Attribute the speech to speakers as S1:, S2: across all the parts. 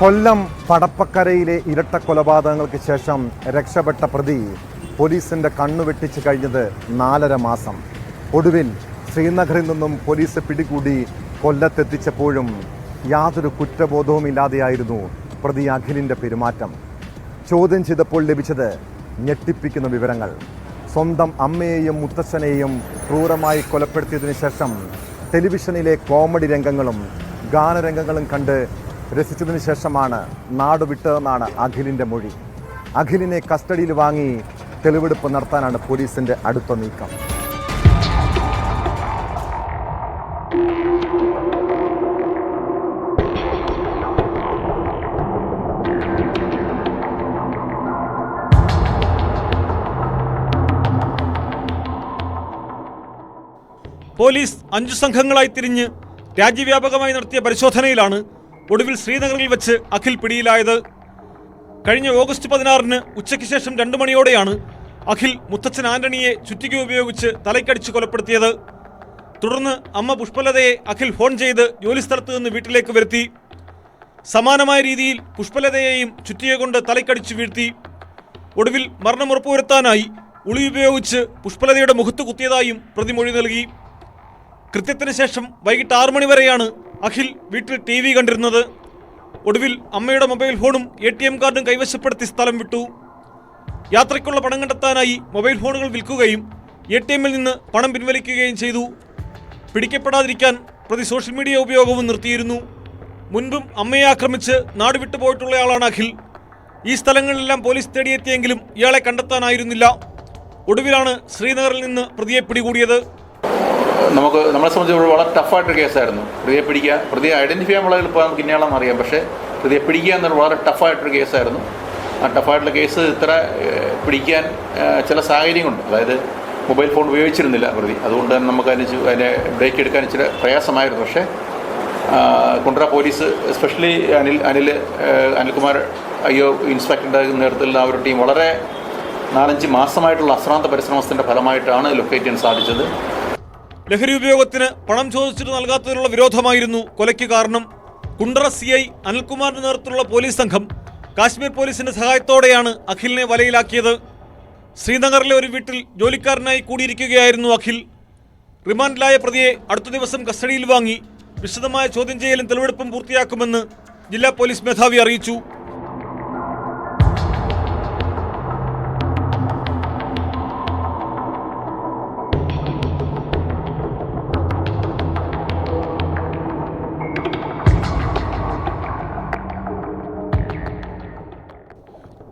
S1: കൊല്ലം പടപ്പക്കരയിലെ ഇരട്ട കൊലപാതകങ്ങൾക്ക് ശേഷം രക്ഷപ്പെട്ട പ്രതി പോലീസിന്റെ കണ്ണു വെട്ടിച്ച് കഴിഞ്ഞത് നാലര മാസം. ഒടുവിൽ ശ്രീനഗറിൽ നിന്നും പോലീസ് പിടികൂടി കൊല്ലത്തെത്തിച്ചപ്പോഴും യാതൊരു കുറ്റബോധവുമില്ലാതെയായിരുന്നു പ്രതി അഖിലിന്റെ പെരുമാറ്റം. ചോദ്യം ചെയ്തപ്പോൾ ലഭിച്ചത് ഞെട്ടിപ്പിക്കുന്ന വിവരങ്ങൾ. സ്വന്തം അമ്മയെയും മുത്തച്ഛനെയും ക്രൂരമായി കൊലപ്പെടുത്തിയതിനു ശേഷം ടെലിവിഷനിലെ കോമഡി രംഗങ്ങളും ഗാനരംഗങ്ങളും കണ്ട് രസിച്ചതിനു ശേഷമാണ് നാട് വിട്ടതെന്നാണ് അഖിലിന്റെ മൊഴി. അഖിലിനെ കസ്റ്റഡിയിൽ വാങ്ങി തെളിവെടുപ്പ് നടത്താനാണ് പോലീസിന്റെ അടുത്ത നീക്കം.
S2: പോലീസ് അഞ്ചു സംഘങ്ങളായി തിരിഞ്ഞ് രാജ്യവ്യാപകമായി നടത്തിയ പരിശോധനയിലാണ് ഒടുവിൽ ശ്രീനഗറിൽ വെച്ച് അഖിൽ പിടിയിലായത്. കഴിഞ്ഞ ഓഗസ്റ്റ് പതിനാറിന് ഉച്ചയ്ക്ക് ശേഷം രണ്ടു മണിയോടെയാണ് അഖിൽ മുത്തച്ഛൻ ആന്റണിയെ ചുറ്റിക ഉപയോഗിച്ച് തലയ്ക്കടിച്ച് കൊലപ്പെടുത്തിയത്. തുടർന്ന് അമ്മ പുഷ്പലതയെ അഖിൽ ഫോൺ ചെയ്ത് ജോലിസ്ഥലത്ത് നിന്ന് വീട്ടിലേക്ക് വരുത്തി. സമാനമായ രീതിയിൽ പുഷ്പലതയെയും ചുറ്റിക കൊണ്ട് തലയ്ക്കടിച്ചു വീഴ്ത്തി. ഒടുവിൽ മരണം ഉളി ഉപയോഗിച്ച് പുഷ്പലതയുടെ മുഖത്ത് കുത്തിയതായും പ്രതിമൊഴി നൽകി. കൃത്യത്തിന് ശേഷം വൈകിട്ട് ആറു മണി വരെയാണ് അഖിൽ വീട്ടിൽ ടി വി കണ്ടിരുന്നത്. ഒടുവിൽ അമ്മയുടെ മൊബൈൽ ഫോണും എ ടി എം കാർഡും കൈവശപ്പെടുത്തി സ്ഥലം വിട്ടു. യാത്രയ്ക്കുള്ള പണം കണ്ടെത്താനായി മൊബൈൽ ഫോണുകൾ വിൽക്കുകയും എ ടി എമ്മിൽ നിന്ന് പണം പിൻവലിക്കുകയും ചെയ്തു. പിടിക്കപ്പെടാതിരിക്കാൻ പ്രതി സോഷ്യൽ മീഡിയ ഉപയോഗവും നിർത്തിയിരുന്നു. മുൻപും അമ്മയെ ആക്രമിച്ച് നാട് വിട്ടുപോയിട്ടുള്ളയാളാണ് അഖിൽ. ഈ സ്ഥലങ്ങളിലെല്ലാം പോലീസ് തേടിയെത്തിയെങ്കിലും ഇയാളെ കണ്ടെത്താനായിരുന്നില്ല. ഒടുവിലാണ് ശ്രീനഗറിൽ നിന്ന് പ്രതിയെ പിടികൂടിയത്.
S3: നമുക്ക് നമ്മളെ സംബന്ധിച്ച് വളരെ ടഫായിട്ടൊരു കേസായിരുന്നു. പ്രതിയെ പിടിക്കുക പ്രതിയെ ഐഡന്റിഫൈ ചെയ്യാൻ വളരെ നമുക്ക് ഇന്നയാളെന്ന് അറിയാം. പക്ഷേ പ്രതിയെ പിടിക്കുക എന്നൊരു വളരെ ടഫായിട്ടൊരു കേസായിരുന്നു. ആ ടഫായിട്ടുള്ള കേസ് ഇത്ര പിടിക്കാൻ ചില സാഹചര്യങ്ങളുണ്ട്. അതായത് മൊബൈൽ ഫോൺ ഉപയോഗിച്ചിരുന്നില്ല പ്രതി. അതുകൊണ്ട് തന്നെ നമുക്ക് അതിന് അതിനെ ബ്രേക്ക് എടുക്കാൻ ഇച്ചിരി പ്രയാസമായിരുന്നു. പക്ഷേ കുണ്ട്ര പോലീസ് എസ്പെഷ്യലി അനിൽ അനിൽ അനിൽകുമാർ അയ്യോ ഇൻസ്പെക്ടറുടെ നേതൃത്വത്തിലുള്ള ആ ഒരു ടീം വളരെ നാലഞ്ച് മാസമായിട്ടുള്ള അശ്രാന്ത പരിശ്രമത്തിന്റെ ഫലമായിട്ടാണ് ലൊക്കേറ്റ് ചെയ്യാൻ സാധിച്ചത്.
S2: ലഹരി ഉപയോഗത്തിന് പണം ചോദിച്ചിട്ട് നൽകാത്തതിനുള്ള വിരോധമായിരുന്നു കൊലയ്ക്ക് കാരണം. കുണ്ടറ സി ഐ അനിൽകുമാറിന്റെ നേതൃത്വത്തിലുള്ള പോലീസ് സംഘം കാശ്മീർ പോലീസിന്റെ സഹായത്തോടെയാണ് അഖിലിനെ വലയിലാക്കിയത്. ശ്രീനഗറിലെ ഒരു വീട്ടിൽ ജോലിക്കാരനായി കൂടിയിരിക്കുകയായിരുന്നു അഖിൽ. റിമാൻഡിലായ പ്രതിയെ അടുത്ത ദിവസം കസ്റ്റഡിയിൽ വാങ്ങി. വിശദമായ ചോദ്യം ചെയ്യലും തെളിവെടുപ്പും പൂർത്തിയാക്കുമെന്ന് ജില്ലാ പോലീസ് മേധാവി അറിയിച്ചു.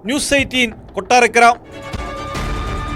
S2: News eighteen Kottarakkara.